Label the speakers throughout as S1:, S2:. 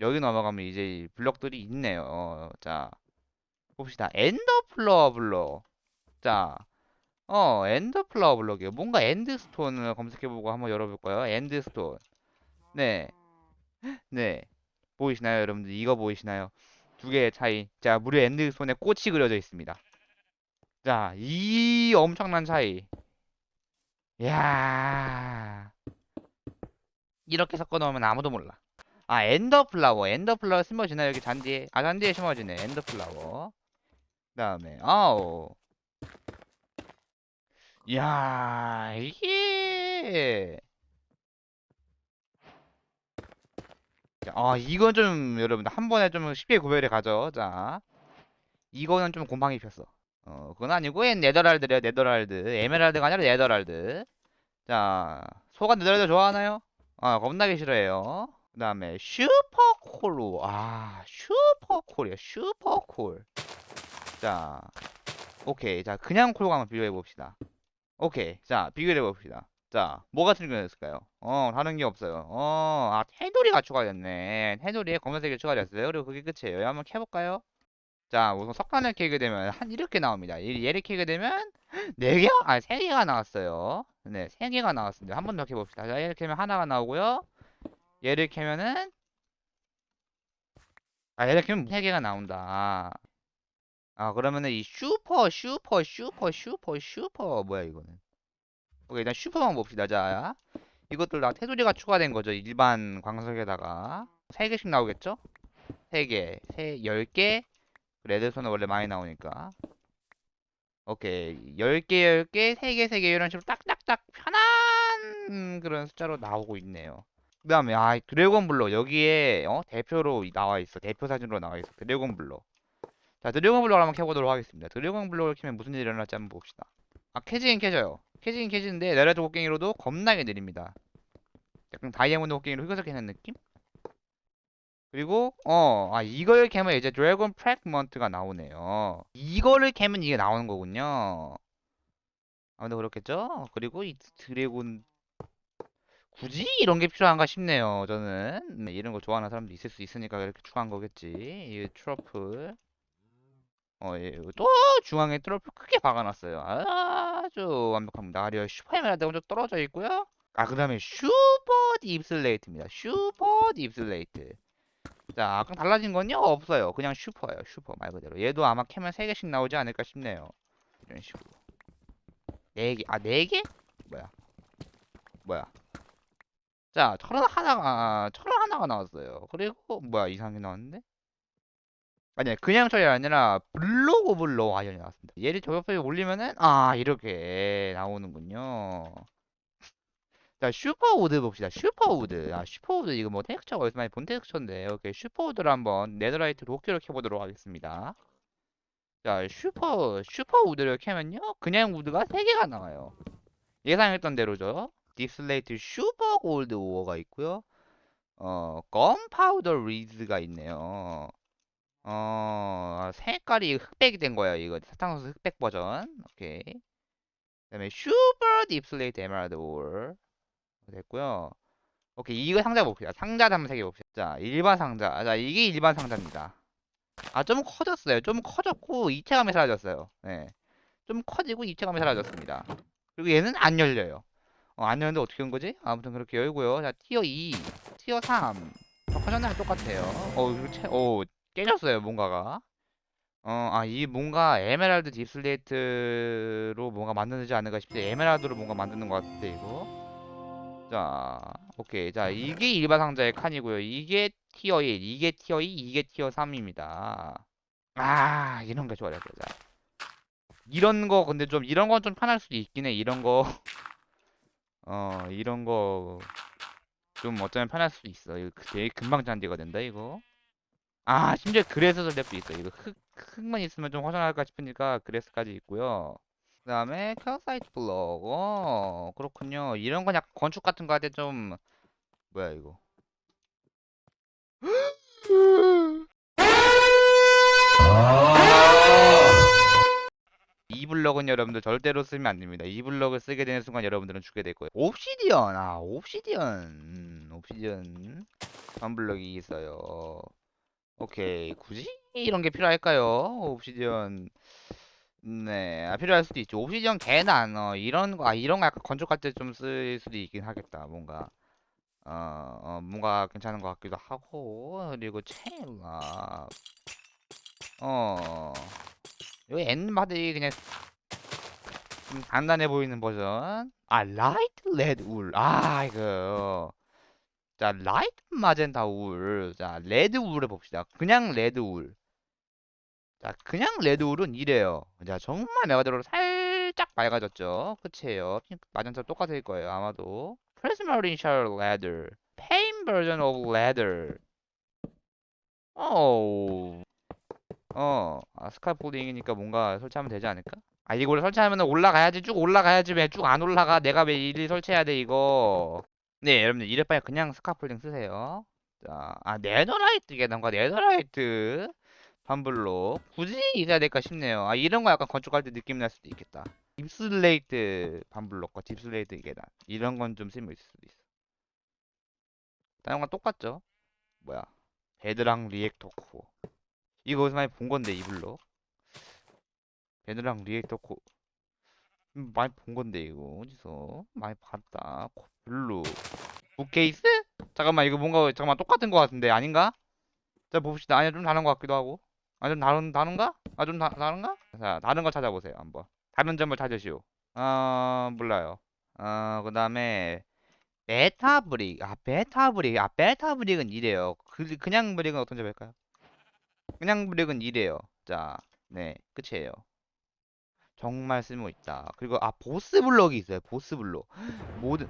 S1: 여기 넘어가면 이제 이 블럭들이 있네요. 어, 자, 봅시다. 엔더 플라워 블럭. 자, 어, 엔더 플라워 블럭이요. 뭔가 엔드 스톤을 검색해보고 한번 열어볼까요? 엔드 스톤. 네, 네. 보이시나요, 여러분들? 이거 보이시나요? 두 개의 차이. 자, 무려 엔드 스톤에 꽃이 그려져 있습니다. 자, 이 엄청난 차이. 이야. 이렇게 섞어 놓으면 아무도 몰라. 아, 엔더 플라워. 엔더 플라워 심어지나요? 여기 잔디에. 아, 잔디에 심어지네. 엔더 플라워. 그 다음에 아우. 이야, 이게 자, 아, 이건 좀 여러분들 한 번에 좀 쉽게 구별해 가죠. 자. 이거는 좀 곰팡이 폈어. 어, 그건 아니고 얘 네더랄드래요. 네더랄드. 에메랄드가 아니라 네더랄드. 자, 소가 네더랄드 좋아하나요? 아, 겁나게 싫어해요. 그 다음에 슈퍼콜로. 아, 슈퍼콜이야. 슈퍼콜. 자, 오케이. 자, 그냥 콜과 한번 비교해 봅시다. 오케이. 자, 비교해 봅시다. 자, 뭐가 틀렸을까요? 어, 다른 게 없어요. 어, 아, 테두리가 추가됐네. 테두리에 검은색이 추가됐어요. 그리고 그게 끝이에요. 한번 캐볼까요? 자, 우선 석탄을 캐게 되면 한 이렇게 나옵니다. 이- 얘를 캐게 되면 네 개? 아, 세 개가 나왔어요. 네, 세 개가 나왔습니다. 한 번 더 캐봅시다. 자, 얘를 캐면 하나가 나오고요. 얘를 캐면은 아, 얘를 캐면 세 개가 나온다. 아, 그러면은 이 슈퍼, 슈퍼, 슈퍼, 슈퍼, 슈퍼 뭐야 이거는? 오케이, 일단 슈퍼만 봅시다. 자, 이것들 다 테두리가 추가된 거죠. 일반 광석에다가 세 개씩 나오겠죠? 세 개, 세, 열 개. 레드손은 원래 많이 나오니까. 오케이. 10개, 10개, 3개, 3개 이런 식으로 딱딱딱 편한 그런 숫자로 나오고 있네요. 그 다음에 아 드래곤 블록 여기에 어? 대표로 이- 나와 있어. 대표 사진으로 나와 있어. 드래곤 블록. 자, 드래곤 블록을 한번 켜보도록 하겠습니다. 드래곤 블록을 켜면 무슨 일이 일어날지 한번 봅시다. 아, 캐지긴 캐져요. 캐지긴 캐지는데 네라드 곡괭이로도 겁나게 느립니다. 약간 다이아몬드 곡괭이로 흑여서 캐는 느낌? 그리고 어, 아 이걸 캐면 이제 드래곤 프랙먼트가 나오네요. 이거를 캐면 이게 나오는 거군요. 아무튼 그렇겠죠? 그리고 이 드래곤 굳이 이런 게 필요한가 싶네요. 저는 네, 이런 거 좋아하는 사람도 있을 수 있으니까 이렇게 추가한 거겠지. 이 트러플. 어, 예, 또 중앙에 트러플 크게 박아놨어요. 아주 완벽합니다. 아리어 슈퍼 에메랄드가 좀 떨어져 있고요. 아, 그 다음에 슈퍼 딥슬레이트입니다. 슈퍼 딥슬레이트. 자, 아까 달라진 건요? 없어요. 그냥 슈퍼예요. 슈퍼 말 그대로. 얘도 아마 캐면 3개씩 나오지 않을까 싶네요. 이런 식으로. 4개. 아, 4개? 뭐야? 뭐야? 자, 철은 하나가, 철은 하나가 나왔어요. 그리고, 뭐야, 이상하게 나왔는데? 아니야, 그냥 철이 아니라, 오브 로우 아이언이 나왔습니다. 얘를 저격표에 올리면은, 아, 이렇게 나오는군요. 자, 슈퍼우드 봅시다. 슈퍼우드. 아, 슈퍼우드 이거 뭐 텍스처가 어디서 많이 본 텍스처인데. 오케이, 슈퍼우드를 한번 네더라이트 로키로 켜보도록 하겠습니다. 자, 슈퍼, 슈퍼우드를 켜면요. 그냥 우드가 3개가 나와요. 예상했던 대로죠. 딥슬레이트 슈퍼 골드 오어가 있고요. 어, 건파우더 리드가 있네요. 어, 색깔이 흑백이 된 거예요. 이거 사탕수수 흑백 버전. 오케이. 그다음에 슈퍼 딥슬레이트 에메랄드 오어. 됐고요. 오케이 이거 상자 봅시다. 상자 한번 세개 봅시다. 자 일반 상자. 자 이게 일반 상자입니다. 아 좀 커졌어요. 좀 커졌고 입체감이 사라졌어요. 네. 좀 커지고 입체감이 사라졌습니다. 그리고 얘는 안 열려요. 어, 안 열는데 어떻게 한 거지? 아무튼 그렇게 열고요. 자 티어 2, 티어 3. 더 커졌나요? 똑같아요. 어, 이거 채, 어 깨졌어요 뭔가가. 어, 아, 이 뭔가 에메랄드 딥슬레이트로 뭔가 만드지 않을까 싶지. 에메랄드로 뭔가 만드는 것 같아, 이거. 자, 오케이. 자, 이게 일반 상자의 칸이고요. 이게 티어 1, 이게 티어 2, 이게 티어 3입니다. 아, 이런 게 좋아요. 자, 이런 거, 근데 좀, 이런 건 좀 편할 수도 있긴 해. 이런 거. 어, 이런 거. 좀 어쩌면 편할 수도 있어. 이거 되게 금방 잔디가 된다, 이거. 아, 심지어 그래서 랩도 있어. 이거 흙, 흙만 있으면 좀 허전할까 싶으니까 그래서까지 있고요. 그 다음에 캘사이트 블럭. 어, 그렇군요. 이런 건 약간 건축 같은 거 할 때 좀 뭐야 이거? 이 블럭은 여러분들 절대로 쓰면 안 됩니다. 이 블럭을 쓰게 되는 순간 여러분들은 죽게 될 거예요. 옵시디언. 아, 옵시디언. 음, 옵시디언. 반블럭이 있어요. 오케이. 굳이 이런 게 필요할까요? 옵시디언. 네, 아, 필요할 수도 있죠. 옵시디언 개난, 어, 이런 거, 아, 이런 거 약간 건축할 때 좀 쓸 수도 있긴 하겠다. 뭔가, 어, 어, 뭔가 괜찮은 것 같기도 하고, 그리고 체인락. 어, 여기 엔마들이 그냥 좀 간단해 보이는 버전. 아, 라이트 레드 울. 아, 이거. 자, 라이트 마젠타 울. 자, 레드 울을 봅시다. 그냥 레드 울. 자, 그냥 레드 울은 이래요. 자, 정말 메가드로 살짝 맑아졌죠. 끝이에요. 마젠타 똑같을 거예요. 아마도. 프레스마린 셜 레드. 페인 버전 오브 레드. 어. 어. 아, 스카폴딩이니까 뭔가 설치하면 되지 않을까? 아, 이걸 설치하면 올라가야지. 쭉 올라가야지. 왜 쭉 안 올라가? 내가 왜 일일이 설치해야 돼, 이거. 네, 여러분들 이럴 바에 그냥 스카폴딩 쓰세요. 자, 아, 네더라이트 계단과 네더라이트 반블로 굳이 있어야 될까 싶네요. 아, 이런 거 약간 건축할 때 느낌 날 수도 있겠다. 딥슬레이트 반블록과 딥슬레이트 계단 이런 건 좀 쓸모 있을 수도 있어. 다른 건 똑같죠? 뭐야? 베드랑 리액터 코어. 이거 어디서 많이 본 건데 이 블록. 베드랑 리액터 코 음, 많이 본 건데 이거 어디서 많이 봤다. 코- 블루. 북케이스? 잠깐만 이거 뭔가 잠깐만 똑같은 거 같은데 아닌가? 자 봅시다. 아니야 좀 다른 거 같기도 하고. 아 좀 다른 다른가? 아 좀 다른가? 자 다른 거 찾아보세요 한번. 다른 점을 찾으시오. 어 몰라요. 어 그 다음에 베타 브릭. 아 베타 브릭. 아 베타 브릭은 이래요. 그 그냥 브릭은 어떤 점 할까요? 그냥 브릭은 이래요. 자, 네 끝이에요. 정말 쓸모 있다. 그리고 아 보스 블럭이 있어요. 보스 블럭. 모든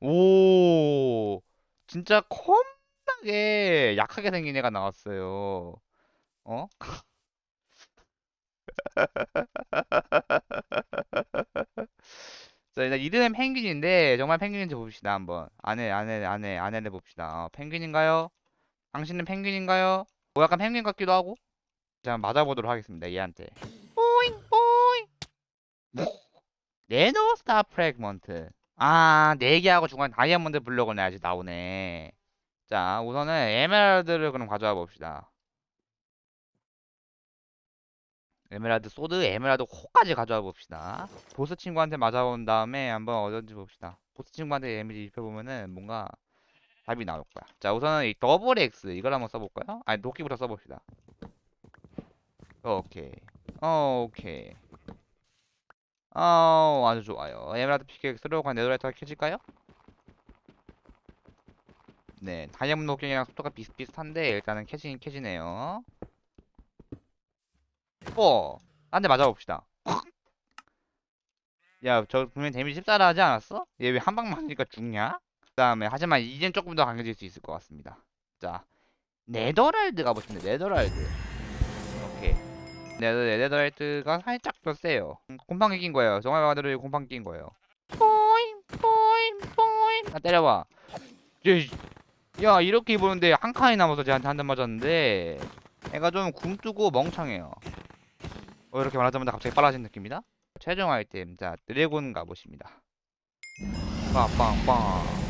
S1: 오 진짜 겁나게 약하게 생긴 애가 나왔어요. 어? 자 일단 이름은 펭귄인데 정말 펭귄인지 봅시다 한번. 안에 안에 안에 안에를 봅시다. 어, 펭귄인가요? 당신은 펭귄인가요? 뭐 약간 펭귄 같기도 하고. 자 맞아보도록 하겠습니다 얘한테. 오잉 오잉. 네노 스타 프랙먼트. 아, 4개하고 중간에 다이아몬드 블록을 내야지 나오네. 자, 우선은 에메랄드를 그럼 가져와 봅시다. 에메랄드 소드, 에메랄드 코까지 가져와 봅시다. 보스 친구한테 맞아본 다음에 한번 어떤지 봅시다. 보스 친구한테 데미지 입혀보면은 뭔가 답이 나올 거야. 자, 우선은 이 더블 X 이걸 한번 써볼까요? 아니, 도끼부터 써봅시다. 오케이. 어, 오케이. 어, 아주 좋아요. 에메랄드 피켓스로 관 네더라이트가 켜질까요? 네, 다이아몬드 호경이랑 속도가 비슷비슷한데 일단은 켜지긴 켜지네요. 뽀! 한대 맞아봅시다. 야, 저 분명히 데미지 14라 하지 않았어? 얘 왜 한 방 맞으니까 죽냐? 그 다음에 하지만 이젠 조금 더 강해질 수 있을 것 같습니다. 자, 네더랄드 가보시면 돼요. 네더랄드. 오케이. 네더, 네더랄드가 살짝 더 세요. 음, 곰팡이 낀 거예요. 정말 말대로 곰팡이 낀 거예요. 포임, 포임, 포임. 아, 때려봐. 야, 야, 이렇게 입었는데 한 칸이 남아서 쟤한테 한 대 맞았는데 애가 좀 굼뜨고 멍청해요. 어, 이렇게 말하자마자 갑자기 빨라진 느낌이다? 최종 아이템, 자, 드래곤 갑옷입니다. 빵빵빵.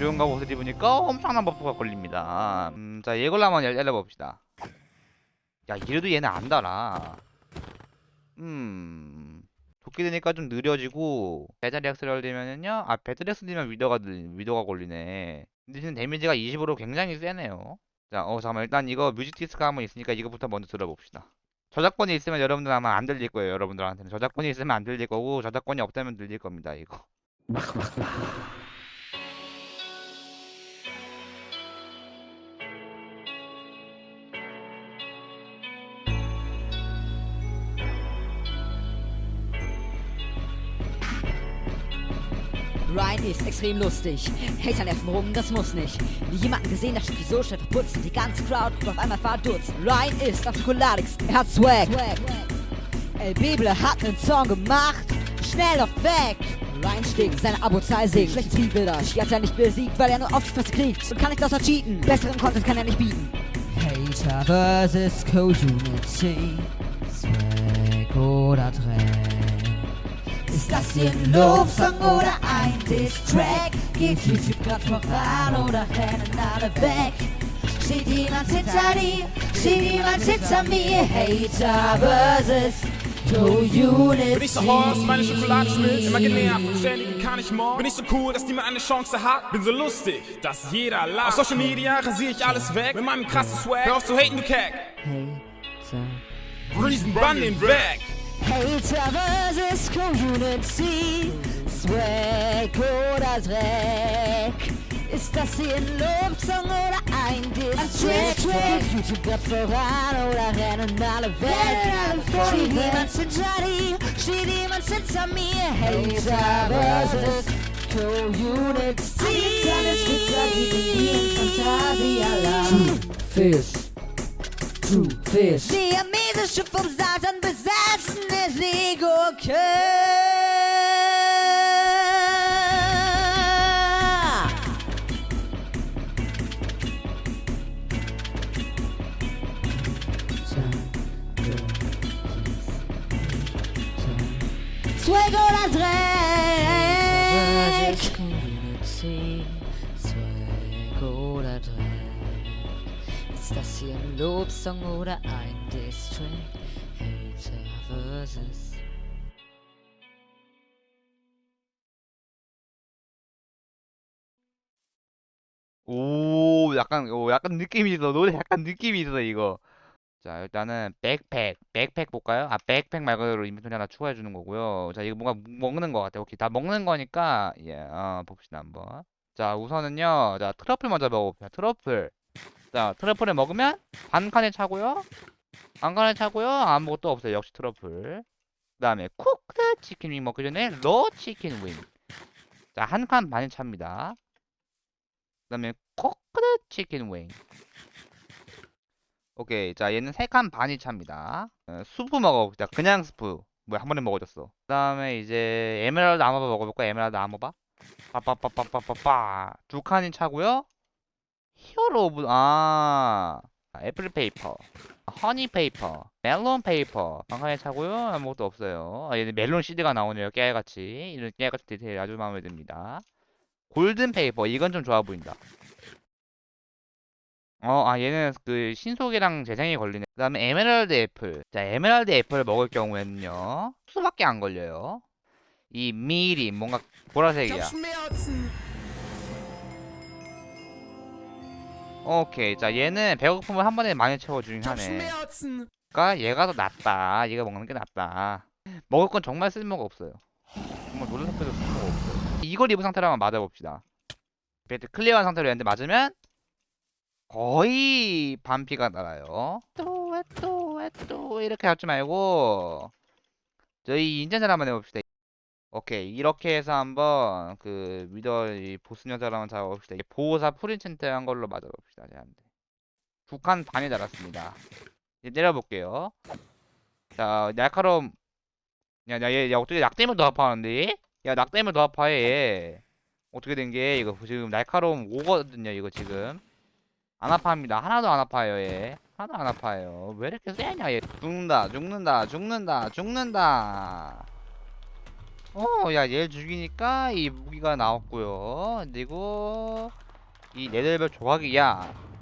S1: 드래곤 갑옷을 입으니까 엄청난 버프가 걸립니다. 음, 자, 이걸로 한번 열- 열려봅시다. 야, 이래도 얘는 안 달아. 음, 도끼 되니까 좀 느려지고, 배자리엑스를 들면은요, 아, 배자리엑스 들면 위도가, 늘- 위도가 걸리네. 근데 지금 데미지가 20으로 굉장히 세네요. 자, 어, 잠깐만. 일단 이거 뮤직 디스크가 한번 있으니까 이거부터 먼저 들어봅시다. 저작권이 있으면 여러분들 아마 안 들릴 거예요. 여러분들한테는. 저작권이 있으면 안 들릴 거고, 저작권이 없다면 들릴 겁니다, 이거.
S2: Ist extrem lustig. Hater nerven rum, das muss nicht. Nie jemanden gesehen, der Stücke so schnell verputzt. Die ganze Crowd auf einmal verdutzt. Ryan ist am schokoladigsten, er hat Swag. El Beble hat nen Song gemacht. Schnell auf weg. Ryan stinkt, seine Abo-Zahl sinkt. Schlechtes Speedbilder, die hat er nicht besiegt, weil er nur oft was kriegt. Und kann nicht außer cheaten. Besseren Content kann er nicht bieten. Hater vs. Community. Swag oder Dreck. Ein Lobsong oder ein Diss-Track? Geht YouTube grad voran oder rennen alle weg? Steht jemand hinter dir? Steht jemand hinter mir? Hater versus.
S3: Bin ich so Horst, meine Schokolade schmilzt, immer genervt, und ständig kann ich morgen. Bin ich so cool, dass niemand eine Chance hat. Bin so lustig, dass jeder lacht. Auf Social Media rasiere ich alles weg, mit meinem krassen Swag. Hör auf zu haten, du Kack. Reason, bann den weg.
S2: Hater versus Community, Swag oder Dreck. Ist das hier ein Lobsong oder ein Diss-Track? YouTube grad voran oder rennen alle weg? Steht jemand hinter dir? Steht jemand hinter mir? Hater versus Community.
S4: Fish. True fish.
S2: Siamesische vom Satan besessenes Swag oder Dreck.
S4: Ist das hier ein Lobsong oder ein Diss-Track? Hater versus
S1: 오, 약간, 오, 약간 느낌이 있어. 노래 약간 느낌이 있어, 이거. 자, 일단은 백팩, 백팩 볼까요? 아, 백팩 말 그대로 인벤토리 하나 추가해 주는 거고요. 자, 이거 뭔가 먹는 거 같아. 오케이, 다 먹는 거니까, 예, 어, 봅시다, 한번. 자, 우선은요, 자, 트러플 먼저 먹어봅시다. 트러플. 자, 트러플을 먹으면 반 칸에 차고요. 반 칸에 차고요. 아무것도 없어요. 역시 트러플. 그 다음에 쿠크 치킨 윙 먹기 전에 러 치킨 윙. 자, 한 칸 반에 찹니다. 그다음에 코코넛 치킨 윙. 오케이. 자, 얘는 세칸 반이 차입니다. 어, 수프 먹어봅시다. 그냥 수프. 뭐야, 한 번에 먹어졌어. 그 다음에 이제 에메랄드 아모바 먹어볼까? 에메랄드 아모바. 빠빠빠빠빠빠빠. 두 칸이 차고요. 히어로 오브 아 애플 페이퍼, 허니 페이퍼, 멜론 페이퍼 한 칸에 차고요. 아무것도 없어요. 아, 얘는 멜론 CD가 나오네요. 깨알같이. 이런 깨알같은 디테일 아주 마음에 듭니다. 골든 페이퍼 이건 좀 좋아 보인다. 어, 아 얘는 그 신속이랑 재생이 걸리네. 그 다음에 에메랄드 애플. 자, 에메랄드 애플을 먹을 경우에는요. 수밖에 안 걸려요. 이 밀이 뭔가 보라색이야. 오케이. 자, 얘는 배고픔을 한 번에 많이 채워주긴 하네. 그러니까 얘가 더 낫다. 얘가 먹는 게 낫다. 먹을 건 정말 쓸모가 없어요. 정말 놀랍게도 쓸모가 없어요. 이걸 입은 상태로 한번 맞아봅시다. 배트 클리어한 상태로 했는데 맞으면 거의 반피가 날아요. 또, 왜 또, 왜 또, 이렇게 하지 말고 저희 인젠을 한번 해봅시다. 오케이. 이렇게 해서 한번 그 위더 이 보스 녀석을 한번 잡아봅시다. 보호사 프린챈트 한 걸로 맞아봅시다. 제한테. 두칸 반이 달았습니다. 이제 내려볼게요. 자, 날카로움. 야, 야, 얘, 야, 어떻게 낙댐을 더 아파하는데? 야, 낙댐을 더 아파해, 얘. 어떻게 된 게, 이거 지금 날카로움 5거든요, 이거 지금. 안 아파합니다. 하나도 안 아파요, 얘. 하나도 안 아파요. 왜 이렇게 세냐, 얘. 죽는다, 죽는다, 죽는다, 죽는다. 어, 야, 얘 죽이니까 이 무기가 나왔고요. 그리고 이 레벨별 조각이야.